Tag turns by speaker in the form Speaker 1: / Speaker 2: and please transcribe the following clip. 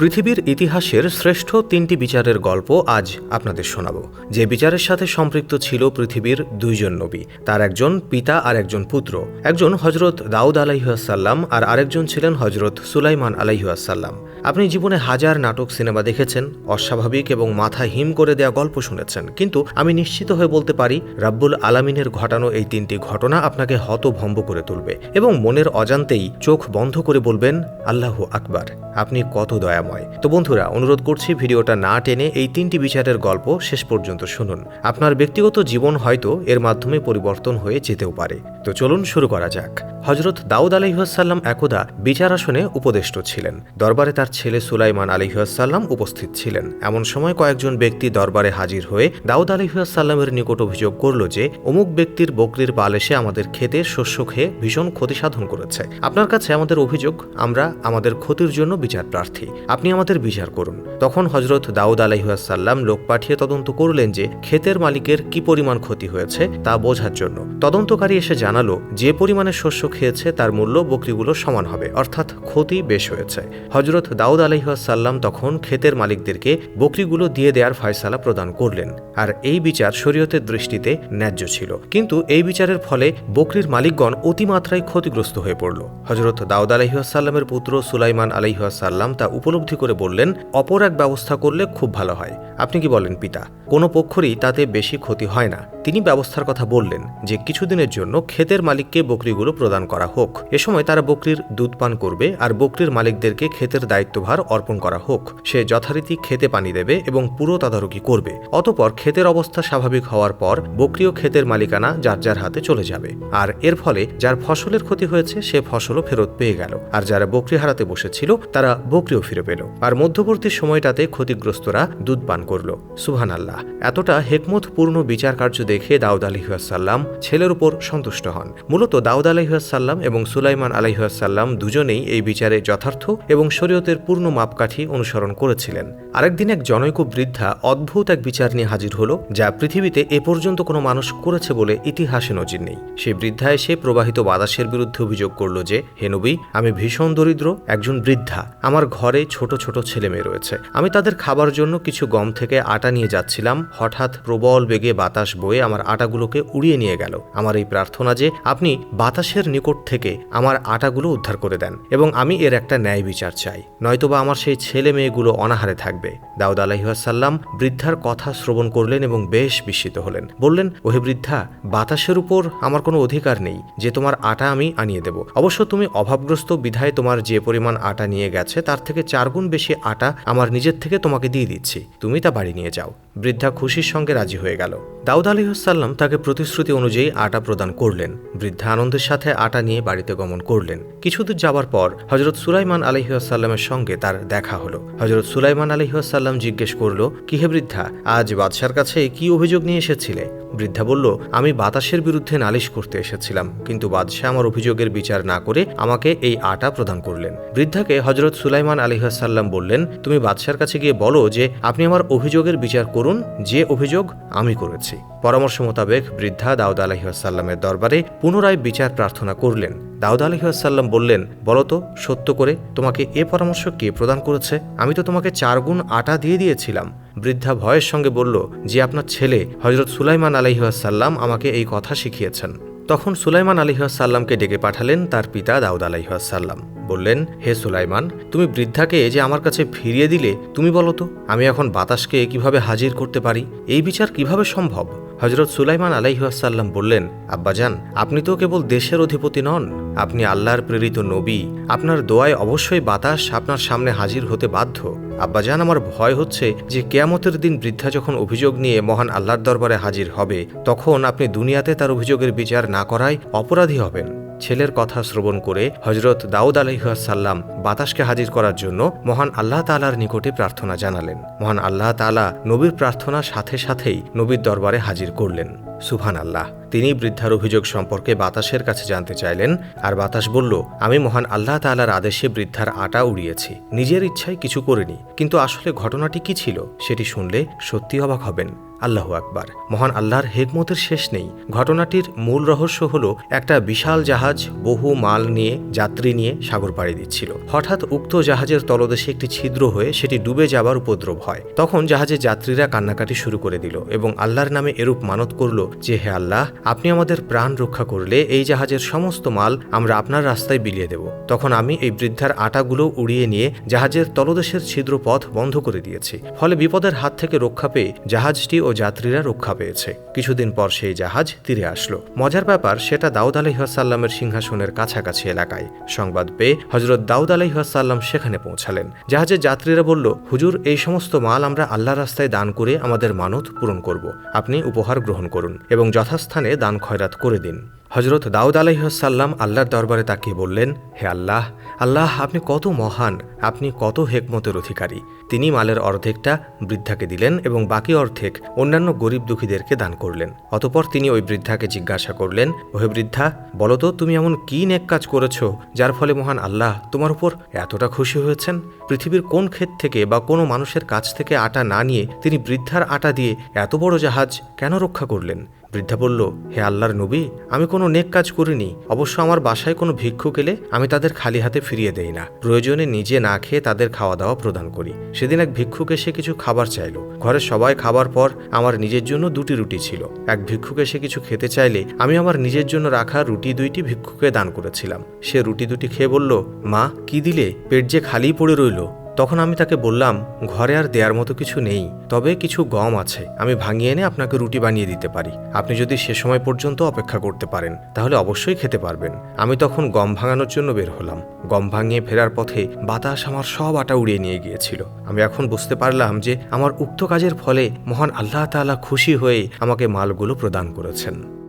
Speaker 1: পৃথিবীর ইতিহাসের শ্রেষ্ঠ তিনটি বিচারের গল্প আজ আপনাদের শোনাব। যে বিচারের সাথে সম্পৃক্ত ছিল পৃথিবীর দুইজন নবী, তার একজন পিতা আর একজন পুত্র। একজন হজরত দাউদ আলাইহাসাল্লাম আর আরেকজন ছিলেন হজরত সুলাইমান আলাইহাসাল্লাম আপনি জীবনে হাজার নাটক সিনেমা দেখেছেন, অস্বাভাবিক এবং মাথা হিম করে দেয়া গল্প শুনেছেন, কিন্তু আমি নিশ্চিত হয়ে বলতে পারি, রাব্বুল আলামিনের ঘটানো এই তিনটি ঘটনা আপনাকে হতভম্ব করে তুলবে এবং মনের অজান্তেই চোখ বন্ধ করে বলবেন, আল্লাহ আকবার, আপনি কত দয়াময় তো বন্ধুরা, অনুরোধ করছি ভিডিওটা না টেনে এই তিনটি বিচারের গল্প শেষ পর্যন্ত শুনুন। আপনার ব্যক্তিগত জীবন হয়তো এর মাধ্যমে পরিবর্তন হয়ে যেতেও পারে। তো চলুন শুরু করা যাক। হজরত দাউদ আলহিহাসাল্লাম একদা বিচার আসনে উপদেষ্ট ছিলেন। দরবারে তার ছেলে সুলাইমান আলহিহাসাল্লাম উপস্থিত ছিলেন। এমন সময় কয়েকজন ব্যক্তি দরবারে হাজির হয়ে দাউদ আলহিহাসাল্লামের নিকট অভিযোগ করল যে, অমুক ব্যক্তির বকরির পাল এসে আমাদের খেতে শস্য খেয়ে ভীষণ ক্ষতি সাধন করেছে। আপনার কাছে আমাদের অভিযোগ, আমরা আমাদের ক্ষতির জন্য বিচার প্রার্থী। আপনি আমাদের বিচার করুন। তখন হজরত দাউদ আলহিহাসাল্লাম লোক পাঠিয়ে তদন্ত করলেন যে, ক্ষেতের মালিকের কি পরিমাণ ক্ষতি হয়েছে তা বোঝার জন্য। তদন্তকারী এসে জানালো, যে পরিমাণে শস্য খেয়েছে, তার মূল্য বকরিগুলো সমান হবে। অর্থাৎ ক্ষতি বেশ হয়েছে। হজরত দাউদ আলহিহাসাল্লাম তখন ক্ষেতের মালিকদেরকে বকরিগুলো দিয়ে দেওয়ার ফয়সালা প্রদান করলেন। আর এই বিচার শরীয়তের দৃষ্টিতে ন্যায্য ছিল। কিন্তু এই বিচারের ফলে বকরির মালিকগণ অতিমাত্রায় ক্ষতিগ্রস্ত হয়ে পড়ল। হজরত দাউদ আলহিহাসাল্লামের পুত্র সুলাইমান আলহিহাসাল্লাম তা উপলব্ধি করে বললেন, অপর এক ব্যবস্থা করলে খুব ভালো হয়। আপনি কি বলেন পিতা? কোনো পক্ষরই তাতে বেশি ক্ষতি হয় না। তিনি ব্যবস্থার কথা বললেন যে, কিছুদিনের জন্য ক্ষেতের মালিককে বকরিগুলো প্রদান করা হোক। এ সময় তারা বকরির দুধ পান করবে আর বকরির মালিকদেরকে ক্ষেতের দায়িত্বভার অর্পণ করা হোক। সে যথারীতি খেতে পানি দেবে এবং পুরো তদারকি করবে। অতপর ক্ষেতের অবস্থা স্বাভাবিক হওয়ার পর বকরিও ক্ষেতের মালিকানা যার যার হাতে চলে যাবে। আর এর ফলে যার ফসলের ক্ষতি হয়েছে, সে ফসলও ফেরত পেয়ে গেল। আর যারা বকরি হারাতে বসেছিল, তারা বকরিও ফিরে পেল। আর মধ্যবর্তী সময়টাতে ক্ষতিগ্রস্তরা দুধ পান করল। সুহান আল্লাহ এতটা হেকমতপূর্ণ বিচার কার্য দেখে দাউদ আলহিহাসাল্লাম ছেলের উপর সন্তুষ্ট হন। মূলত দাউদ আলহিহাসাল্লাম এবং সুলাইমান আলহিহাসাল্লাম দুজনেই এই বিচারে যথার্থ এবং শরীয়তের পূর্ণ মাপকাঠি অনুসরণ করেছিলেন। আরেকদিন এক জনৈক বৃদ্ধা অদ্ভুত এক বিচার নিয়ে হাজির হলো, যা পৃথিবীতে এ পর্যন্ত কোনো মানুষ করেছে বলে ইতিহাসে নজির নেই। সেই বৃদ্ধা এসে প্রবাহিত বাতাসের বিরুদ্ধে অভিযোগ করল যে, হে নবী, আমি ভীষণ দরিদ্র, একজন বৃদ্ধা। আমার ঘরে ছোট ছোট ছেলে মেয়ে রয়েছে। আমি তাদের খাবার জন্য কিছু গম থেকে আটা নিয়ে যাচ্ছিলাম। হঠাৎ প্রবল বেগে বাতাস বয়ে আমার আটাগুলোকে উড়িয়ে নিয়ে গেল। আমার এই প্রার্থনা যে, আপনি বাতাসের নিকট থেকে আমার আটাগুলো উদ্ধার করে দেন এবং আমি এর একটা ন্যায় বিচার চাই। নয়তোবা আমার সেই ছেলে মেয়েগুলো অনাহারে থাকবে। দাউদ আলাহিহাসাল্লাম বৃদ্ধার কথা শ্রবণ করলেন এবং বেশ বিস্মিত হলেন। বললেন, ওহে বৃদ্ধা, বাতাসের উপর আমার কোনো অধিকার নেই, যে তোমার আটা আমি আনিয়ে দেব। অবশ্য তুমি অভাবগ্রস্ত বিধায় তোমার যে পরিমাণ আটা নিয়ে গেছে, তার থেকে চারগুণ বেশি আটা আমার নিজের থেকে তোমাকে দিয়ে দিচ্ছি। তুমি তা বাড়ি নিয়ে যাও। বৃদ্ধা খুশির সঙ্গে রাজি হয়ে গেল। দাউদ আলিহসাল্লাম তাকে প্রতিশ্রুতি অনুযায়ী আটা প্রদান করলেন। বৃদ্ধা আনন্দের সাথে আটা নিয়ে বাড়িতে গমন করলেন। কিছুদূর যাবার পর হজরত সুলাইমান আলহিহাসাল্লামের সঙ্গে তার দেখা হলো। হজরত সুলাইমান আলহিহাসাল্লাম জিজ্ঞেস করল কিহে বৃদ্ধা, আজ বাদশার কাছে কি অভিযোগ নিয়ে এসেছিলে? বৃদ্ধা বলল, আমি বাতাসের বিরুদ্ধে নালিশ করতে এসেছিলাম, কিন্তু বাদশাহ আমার অভিযোগের বিচার না করে আমাকে এই আটা প্রদান করলেন। বৃদ্ধাকে হজরত সুলাইমান আলিহাসাল্লাম বললেন, তুমি বাদশার কাছে গিয়ে বলো যে, আপনি আমার অভিযোগের বিচার করুন, যে অভিযোগ আমি করেছি। পরামর্শ মোতাবেক বৃদ্ধা দাউদ আলহিহাসাল্লামের দরবারে পুনরায় বিচার প্রার্থনা করলেন। দাউদ আলহিহাসাল্লাম বললেন বলতো সত্য করে তোমাকে এ পরামর্শ কে প্রদান করেছে? আমি তো তোমাকে চার গুণ আটা দিয়ে দিয়েছিলাম। বৃদ্ধা ভয়ের সঙ্গে বলল, যে আপনার ছেলে হজরত সুলাইমান আলহিহাসাল্লাম আমাকে এই কথা শিখিয়েছেন। তখন সুলাইমান আলিহাসাল্লামকে ডেকে পাঠালেন তার পিতা দাউদ আলাইহাসাল্লাম বললেন, হে সুলাইমান, তুমি বৃদ্ধাকে যে আমার কাছে ফিরিয়ে দিলে, তুমি বলো তো, আমি এখন বাতাসকে কীভাবে হাজির করতে পারি? এই বিচার কীভাবে সম্ভব? হজরত সুলাইমান আলাইহাসাল্লাম বললেন, আব্বাজান, আপনি তো কেবল দেশের অধিপতি নন, আপনি আল্লাহর প্রেরিত নবী। আপনার দোয়ায় অবশ্যই বাতাস আপনার সামনে হাজির হতে বাধ্য। আব্বাজান, আমার ভয় হচ্ছে যে কেয়ামতের দিন বৃদ্ধা যখন অভিযোগ নিয়ে মহান আল্লাহর দরবারে হাজির হবে, তখন আপনি দুনিয়াতে তার অভিযোগের বিচার না করায় অপরাধী হবেন। ছেলের কথা শ্রবণ করে হজরত দাউদ আলহিহাসাল্লাম বাতাসকে হাজির করার জন্য মহান আল্লাহ তালার নিকটে প্রার্থনা জানালেন। মহান আল্লাহ তালা নবীর প্রার্থনার সাথে সাথেই নবীর দরবারে হাজির করলেন। সুভান আল্লাহ তিনি বৃদ্ধার অভিযোগ সম্পর্কে বাতাসের কাছে জানতে চাইলেন আর বাতাস বলল, আমি মহান আল্লাহ তালার আদেশে বৃদ্ধার আটা উড়িয়েছি। নিজের ইচ্ছায় কিছু করিনি, কিন্তু আসলে ঘটনাটি কি ছিল সেটি শুনলে সত্যি অবাক হবেন। আল্লাহ আকবার। মহান আল্লাহর হেকমতের শেষ নেই। ঘটনাটির মূল রহস্য হলো একটা বিশাল জাহাজ বহু মাল নিয়ে, যাত্রী নিয়ে সাগর পাড়ি দিচ্ছিল। হঠাৎ উক্ত জাহাজের তলদেশে একটি ছিদ্র হয়ে সেটি ডুবে যাবার উপদ্রব হয়। তখন জাহাজের যাত্রীরা কান্নাকাটি শুরু করে দিল এবং আল্লাহর নামে এরূপ মানত করল যে, হে আল্লাহ, আপনি আমাদের প্রাণ রক্ষা করলে এই জাহাজের সমস্ত মাল আমরা আপনার রাস্তায় বিলিয়ে দেব। তখন আমি এই বৃদ্ধার আটাগুলো উড়িয়ে নিয়ে জাহাজের তলদেশের ছিদ্র পথ বন্ধ করে দিয়েছি। ফলে বিপদের হাত থেকে রক্ষা পেয়ে জাহাজটি ও যাত্রীরা রক্ষা পেয়েছে। কিছুদিন পর সেই জাহাজ তীরে আসলো। মজার ব্যাপার, সেটা দাউদ আলহিহাসাল্লামের সিংহাসনের কাছাকাছি এলাকায়। সংবাদ পেয়ে হজরত দাউদ আলহিহাসাল্লাম সেখানে পৌঁছালেন। জাহাজের যাত্রীরা বলল, হুজুর, এই সমস্ত মাল আমরা আল্লাহ রাস্তায় দান করে আমাদের মানত পূরণ করব। আপনি উপহার গ্রহণ করুন এবং যথাস্থানে দান খয়রাত করে দিন। হজরত দাউদ আলাইসাল্লাম আল্লাহর দরবারে তাকিয়ে বললেন, হে আল্লাহ আল্লাহ আপনি কত মহান, আপনি কত হেকমতের অধিকারী। তিনি মালের অর্ধেকটা বৃদ্ধাকে দিলেন এবং বাকি অর্ধেক অন্যান্য গরিব দুঃখীদেরকে দান করলেন। অতপর তিনি ওই বৃদ্ধাকে জিজ্ঞাসা করলেন, ওহে বৃদ্ধা, বলো তো তুমি এমন কী নেক কাজ করেছ, যার ফলে মহান আল্লাহ তোমার উপর এতটা খুশি হয়েছেন? পৃথিবীর কোন ক্ষেত থেকে বা কোনো মানুষের কাছ থেকে আটা না নিয়ে তিনি বৃদ্ধার আটা দিয়ে এত বড় জাহাজ কেন রক্ষা করলেন? বৃদ্ধা বলল, হে আল্লাহর নবী, আমি কোনো নেক কাজ করিনি। অবশ্য আমার বাসায় কোনো ভিক্ষুক এলে আমি তাদের খালি হাতে ফিরিয়ে দেই না। প্রয়োজনে নিজে না খেয়ে তাদের খাওয়া দাওয়া প্রদান করি। সেদিন এক ভিক্ষুক এসে কিছু খাবার চাইলো। ঘরের সবাই খাবার পর আমার নিজের জন্য দুটি রুটি ছিল। এক ভিক্ষুক এসে কিছু খেতে চাইলে আমি আমার নিজের জন্য রাখা রুটি দুইটি ভিক্ষুকে দান করেছিলাম। সে রুটি দুটি খেয়ে বলল, মা, কি দিলে? পেট যে খালিই পড়ে রইল। তখন আমি তাকে বললাম, ঘরে আর দেওয়ার মতো কিছু নেই, তবে কিছু গম আছে, আমি ভাঙিয়ে এনে আপনাকে রুটি বানিয়ে দিতে পারি। আপনি যদি সে সময় পর্যন্ত অপেক্ষা করতে পারেন, তাহলে অবশ্যই খেতে পারবেন। আমি তখন গম ভাঙানোর জন্য বের হলাম। গম ভাঙিয়ে ফেরার পথে বাতাস আমার সব আটা উড়িয়ে নিয়ে গিয়েছিল। আমি এখন বুঝতে পারলাম যে, আমার উক্ত কাজের ফলে মহান আল্লাহ তাআলা খুশি হয়ে আমাকে মালগুলো প্রদান করেছেন।